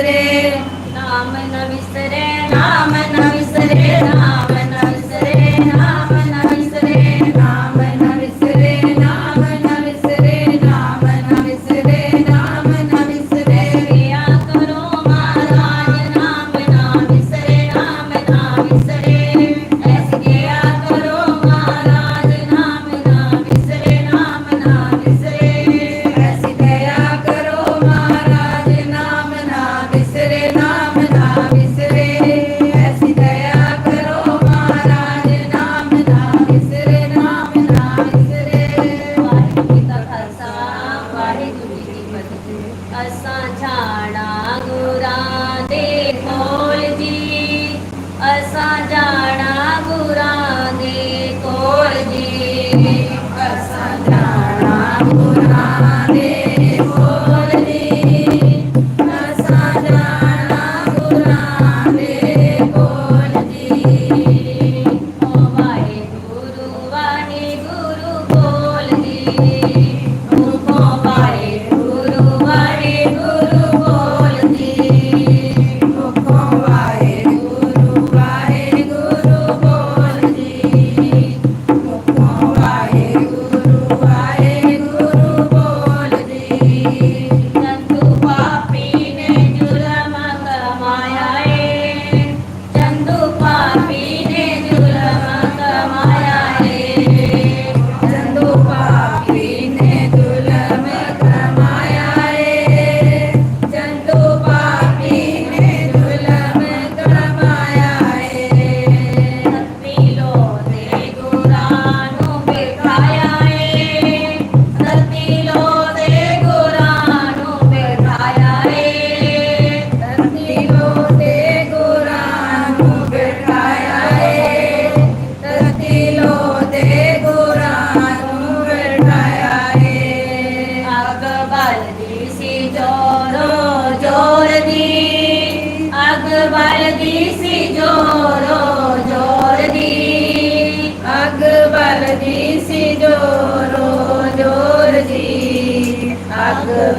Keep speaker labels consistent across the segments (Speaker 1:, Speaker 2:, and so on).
Speaker 1: विसरे राम न विसरे राम न विसरे ਅਸਾਂ ਜਾਣਾ ਗੁਰਾਂ ਦੇ ਕੋਲ ਜੀ।
Speaker 2: ਅਸਾਂ ਜਾਣਾ ਗੁਰਾਂ ਦੇ ਕੋਲ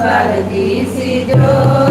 Speaker 1: भक्ति सिजो